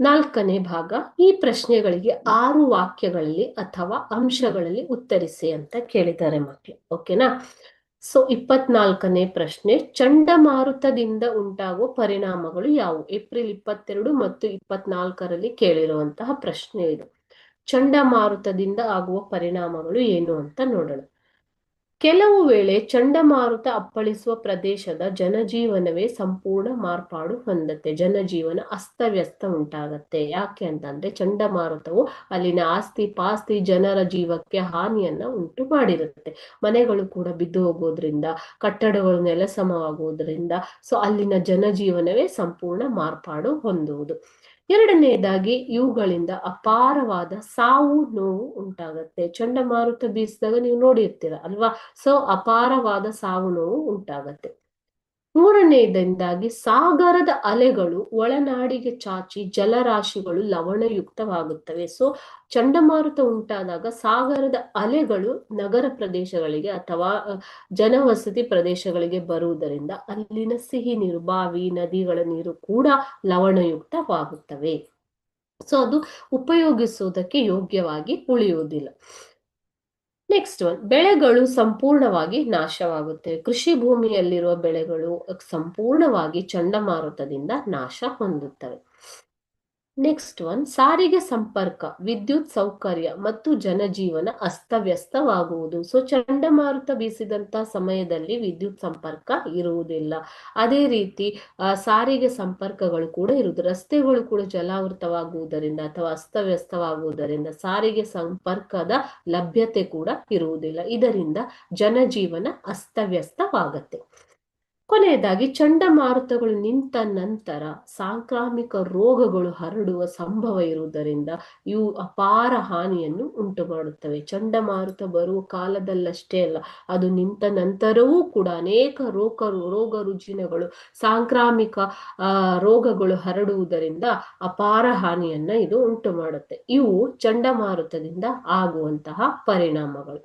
ನಾಲ್ಕನೇ ಭಾಗ, ಈ ಪ್ರಶ್ನೆಗಳಿಗೆ ಆರು ವಾಕ್ಯಗಳಲ್ಲಿ ಅಥವಾ ಅಂಶಗಳಲ್ಲಿ ಉತ್ತರಿಸಿ ಅಂತ ಕೇಳಿದ್ದಾರೆ ಮಕ್ಕಳು, ಓಕೆನಾ? ಸೊ ಇಪ್ಪತ್ನಾಲ್ಕನೇ ಪ್ರಶ್ನೆ, ಚಂಡಮಾರುತದಿಂದ ಉಂಟಾಗುವ ಪರಿಣಾಮಗಳು ಯಾವುವು? ಏಪ್ರಿಲ್ ಇಪ್ಪತ್ತೆರಡು ಮತ್ತು ಇಪ್ಪತ್ನಾಲ್ಕರಲ್ಲಿ ಕೇಳಿರುವಂತಹ ಪ್ರಶ್ನೆ ಇದು. ಚಂಡಮಾರುತದಿಂದ ಆಗುವ ಪರಿಣಾಮಗಳು ಏನು ಅಂತ ನೋಡೋಣ. ಕೆಲವು ವೇಳೆ ಚಂಡಮಾರುತ ಅಪ್ಪಳಿಸುವ ಪ್ರದೇಶದ ಜನಜೀವನವೇ ಸಂಪೂರ್ಣ ಮಾರ್ಪಾಡು ಹೊಂದತ್ತೆ. ಜನಜೀವನ ಅಸ್ತವ್ಯಸ್ತ ಉಂಟಾಗತ್ತೆ. ಯಾಕೆ ಅಂತಂದ್ರೆ ಚಂಡಮಾರುತವು ಅಲ್ಲಿನ ಆಸ್ತಿ ಪಾಸ್ತಿ ಜನರ ಜೀವಕ್ಕೆ ಹಾನಿಯನ್ನ ಉಂಟು ಮಾಡಿರುತ್ತೆ. ಮನೆಗಳು ಕೂಡ ಬಿದ್ದು ಹೋಗೋದ್ರಿಂದ, ಕಟ್ಟಡಗಳು ನೆಲಸಮವಾಗುವುದರಿಂದ ಸೊ ಅಲ್ಲಿನ ಜನಜೀವನವೇ ಸಂಪೂರ್ಣ ಮಾರ್ಪಾಡು ಹೊಂದುವುದು. ಎರಡನೆಯದಾಗಿ ಇವುಗಳಿಂದ ಅಪಾರವಾದ ಸಾವು ನೋವು ಉಂಟಾಗತ್ತೆ. ಚಂಡಮಾರುತ ಬೀಸಿದಾಗ ನೀವು ನೋಡಿರ್ತೀರ ಅಲ್ವಾ? ಸೊ, ಅಪಾರವಾದ ಸಾವು ನೋವು ಉಂಟಾಗತ್ತೆ. ಮೂರನೆಯದಾಗಿ ಸಾಗರದ ಅಲೆಗಳು ಒಳನಾಡಿಗೆ ಚಾಚಿ ಜಲರಾಶಿಗಳು ಲವಣಯುಕ್ತವಾಗುತ್ತವೆ. ಸೊ ಚಂಡಮಾರುತ ಉಂಟಾದಾಗ ಸಾಗರದ ಅಲೆಗಳು ನಗರ ಪ್ರದೇಶಗಳಿಗೆ ಅಥವಾ ಜನವಸತಿ ಪ್ರದೇಶಗಳಿಗೆ ಬರುವುದರಿಂದ ಅಲ್ಲಿನ ಸಿಹಿ ನೀರು, ಬಾವಿ, ನದಿಗಳ ನೀರು ಕೂಡ ಲವಣಯುಕ್ತವಾಗುತ್ತವೆ. ಸೊ ಅದು ಉಪಯೋಗಿಸುವುದಕ್ಕೆ ಯೋಗ್ಯವಾಗಿ ಉಳಿಯುವುದಿಲ್ಲ. ನೆಕ್ಸ್ಟ್ ಒನ್ ಬೆಳೆಗಳು ಸಂಪೂರ್ಣವಾಗಿ ನಾಶವಾಗುತ್ತವೆ ಕೃಷಿ ಭೂಮಿಯಲ್ಲಿರುವ ಬೆಳೆಗಳು ಸಂಪೂರ್ಣವಾಗಿ ಚಂಡಮಾರುತದಿಂದ ನಾಶ ಹೊಂದುತ್ತವೆ. ನೆಕ್ಸ್ಟ್ ಒನ್ ಸಾರಿಗೆ ಸಂಪರ್ಕ, ವಿದ್ಯುತ್ ಸೌಕರ್ಯ ಮತ್ತು ಜನಜೀವನ ಅಸ್ತವ್ಯಸ್ತವಾಗುವುದು. ಸೊ ಚಂಡಮಾರುತ ಬೀಸಿದಂತ ಸಮಯದಲ್ಲಿ ವಿದ್ಯುತ್ ಸಂಪರ್ಕ ಇರುವುದಿಲ್ಲ. ಅದೇ ರೀತಿ ಸಾರಿಗೆ ಸಂಪರ್ಕಗಳು ಕೂಡ ಇರುವುದು. ರಸ್ತೆಗಳು ಕೂಡ ಜಲಾವೃತವಾಗುವುದರಿಂದ ಅಥವಾ ಅಸ್ತವ್ಯಸ್ತವಾಗುವುದರಿಂದ ಸಾರಿಗೆ ಸಂಪರ್ಕದ ಲಭ್ಯತೆ ಕೂಡ ಇರುವುದಿಲ್ಲ. ಇದರಿಂದ ಜನಜೀವನ ಅಸ್ತವ್ಯಸ್ತವಾಗತ್ತೆ. ಕೊನೆಯದಾಗಿ ಚಂಡಮಾರುತಗಳು ನಿಂತ ನಂತರ ಸಾಂಕ್ರಾಮಿಕ ರೋಗಗಳು ಹರಡುವ ಸಂಭವ ಇರುವುದರಿಂದ ಇವು ಅಪಾರ ಹಾನಿಯನ್ನು ಉಂಟು ಮಾಡುತ್ತವೆ ಚಂಡಮಾರುತ ಬರುವ ಕಾಲದಲ್ಲಷ್ಟೇ ಅಲ್ಲ, ಅದು ನಿಂತ ನಂತರವೂ ಕೂಡ ಅನೇಕ ರೋಗ ರೋಗ ರುಜಿನಗಳು, ಸಾಂಕ್ರಾಮಿಕ ರೋಗಗಳು ಹರಡುವುದರಿಂದ ಅಪಾರ ಹಾನಿಯನ್ನ ಇದು ಉಂಟು ಮಾಡುತ್ತೆ ಇವು ಚಂಡಮಾರುತದಿಂದ ಆಗುವಂತಹ ಪರಿಣಾಮಗಳು.